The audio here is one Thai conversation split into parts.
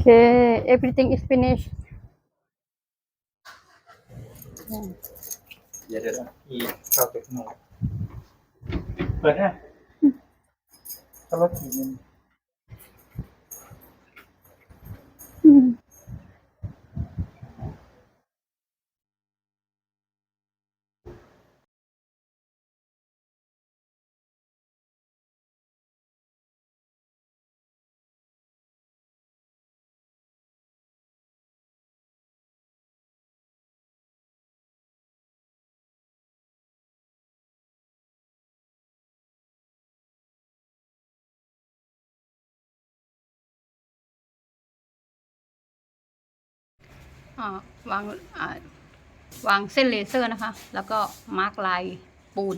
Okay, everything is finished. เดี๋ยวเดี๋ยวนะอีเข้าไปข้างนอกเปิดนะเข้ารถขี่มัน วางอ่าวางเส้นเลเซอร์นะคะ แล้วก็มาร์กลายปูน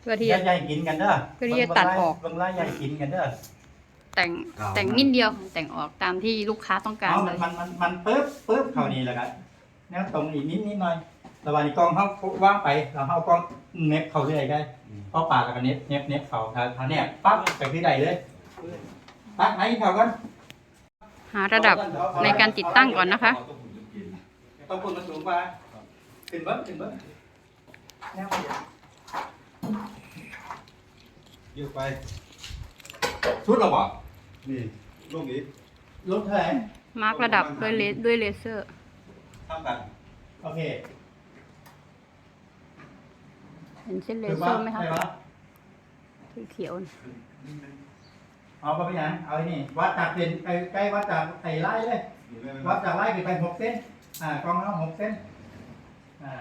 เพื่อที่ใหญ่จะ ใหญ่กินกันเด้อเพื่อที่จะตัดออก บางรายใหญ่กินกันเด้อ แต่งเอาแต่งนิดเดียวแต่งออกตามที่ลูกค้าต้องการเอาเลมันย มันมันมันปึ๊บปึ๊บเข้านี่แหละครับแนวตรงอีกนิดนิดหน่อยระหว่างนี้กล้องเขาว่างไปเราเอากล้องเน็บเข้าเรื่อยได้เพราะปากแล้วก็เน็บเน็บเน็บเข้าถ้าถ้าเนี่ยปั๊บไปที่ใดเลยปั๊บไหนเข้ากันหาระดับในการติดตั้งก่อนนะคะ ต้องคุณมันสูงกว่าขึ้นเบิ้งขึ้นเบิ้งแนวไปอย่างยืดไปชุดเราบอกนี่ลูกนี้ลดเท่าไหร่มาร์กระดับด้วยเลด้วยเลเซอร์เท่ากันโอเคเห็นเส้นเลถือเซอว่าร์ไหมคะด้ปสีเขียวเอาไปยังเอาไอ้นี่วัดจากเป็นใกล้ใกล้วัดจากไอ้ไล่เลยวัดจากไล่ขึ้นไปหกเส้น อ่ากองน้ำหกเส้น อ่า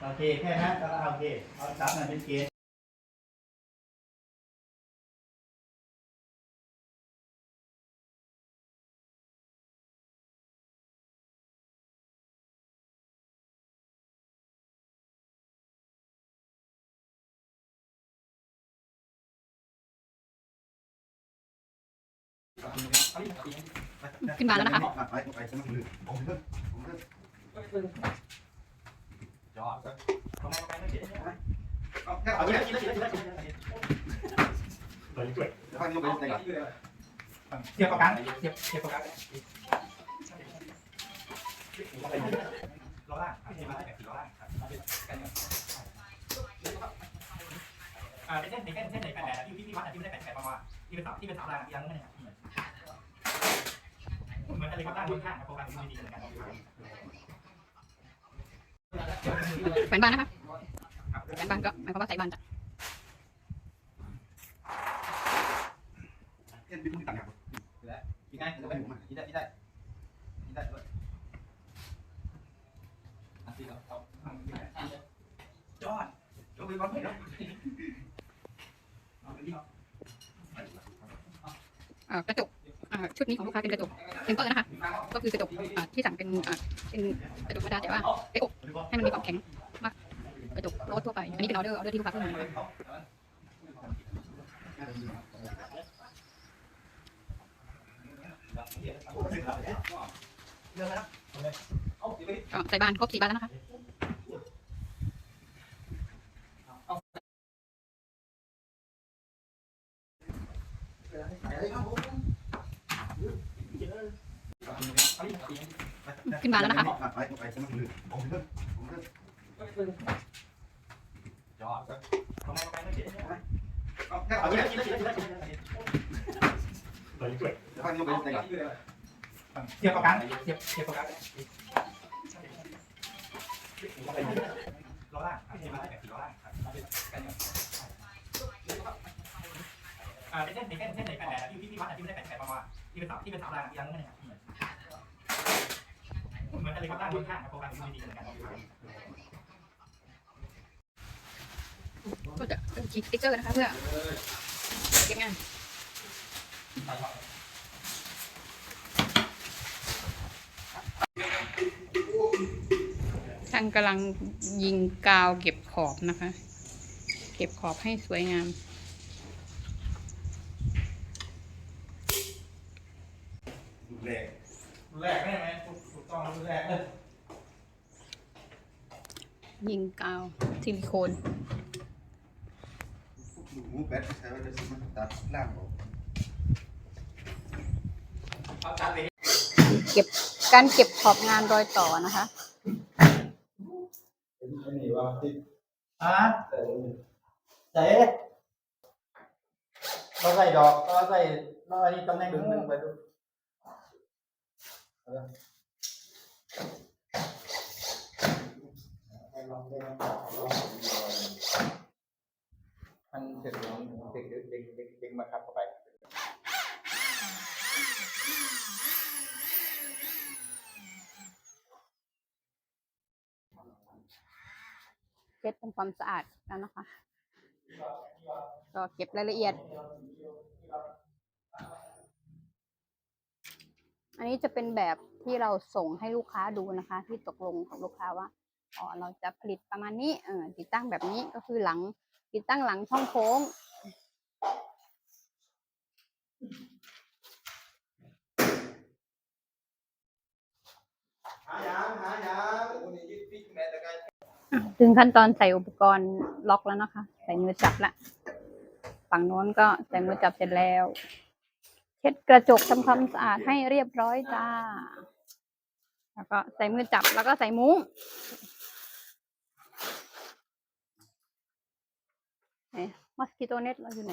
โอเคแค่นั้นก็โอเคเอาจับมันเป็นเกณฑ์เอาดิเอาดิขึ้นมาแล้วนะคะ ยอดทำไมทำไมไม่เขียนเนี่ยเอาแค่เอาเอาไปแค่เลยกินเลยกินเลยกินเลยเลยช่วยไปไหนเทียบกับกันเทียบเทียบกับกันล้อล่างเทียบมาได้แบบล้อล่างอ่าเป็นเส้นเป็นเส้นเส้นไหนแปดแปดที่ที่วัดที่ไม่ได้แปดแปดประมาณที่เป็นสามที่เป็นสามรางยังไม่ได้เหมือนอะไรก็ตั้งบนข้างโปรแกรมมันดีเหมือนกัน แขวนบ้านนะคะแขวนบ้านก็หมายความว่าใส่บ้านจ้ะเอ็นบินต่างหากกินง่ายกินได้กินได้กินได้กินได้ด้วยอันที่เราเอาจอดยกไปก่อนเลยเอาไปที่อ่ากระจก ชุดนี้ของลูกค้าเป็นกระจกเทมเปอร์นะคะ ก็คือกระจกอ่าที่สั่งเป็นอ่าเป็นกระจกธรรมดาแต่ว่าไปอบให้มันมีความแข็งมากกระจกโรสทั่วไป อันนี้เป็นออเดอร์ออเดอร์ที่ลูกค้าเพิ่งมานะคะก็ใส่บ้านครบสี่บ้านแล้วนะคะ ขึ้นบ้าแล้วนะคะไปไปฉันมือผมเพิ่มผมเพิ่มจอดทำไมทำไมไม่เขียนเอาไปกินได้กินได้กินได้เลยช่วยถ้านี่ไปไหนเทียบกับกันเทียบเทียบกับกันล้อล่างเทียบมาได้แบบล้อล่างอ่าเป็นเส้นเป็นเส้นเส้นไหนแปดแปดที่ที่วัดที่ไม่ได้แปดแปดประมาณที่เป็นสามที่เป็นสามรางยังไม่ได้ เหมือนอะไรก็ตั้งบนข้างครับโปรแกรมมันดีเหมือนกันก็จะฉีดสติ๊กเกอร์นะคะเพื่อเก็บงานช่างกำลังยิงกาวเก็บขอบนะคะ เก็บขอบให้สวยงามแรกแรกได้ไหมถูก ต้องแรกเลยยิงกาวซิลิโคนหมูแบดใช้ไว้จะซื้อมาตัดล่างออกเอาจัดไปก็บการเก็บขอบงานรอยต่อนะคะอันนี้ว่าที่อะใส่เราใส่ดอกเราใส่เราอันนี้ตำแหน่งหนึ่ง หนึ่งไดูมันเสร็จแล้วเด็กเด็กเด็กเด็กมาครับเข้าไปเช็ดทำความสะอาดแล้วนะคะ ก็เก็บรายละเอียด อันนี้จะเป็นแบบที่เราส่งให้ลูกค้าดูนะคะ ที่ตกลงกับลูกค้าว่า อ๋อเราจะผลิตประมาณนี้เออติดตั้งแบบนี้ก็คือหลัง ติดตั้งหลังช่องโค้งหายางหายางคนนี้ยึดฟิกแม่แต่กันถึงขั้นตอนใส่อุปกรณ์ล็อกแล้วนะคะ ใส่มือจับละฝั่งโน้นก็ใส่มือจับเสร็จแล้ว เช็ดกระจกทำความสะอาดให้เรียบร้อยจ้า แล้วก็ใส่มือจับแล้วก็ใส่มุ้ง เอ๊ะมอสคิโตเน็ตเราอยู่ไหน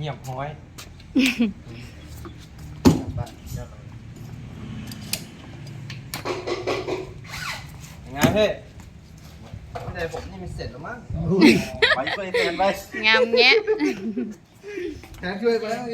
เงียบห้อยยังไงเฮ้ยไม่ได้ผมนี่มันเสร็จแล้วมั้งไปช่วยแฟนไป งามแงะ แทนช่วยไป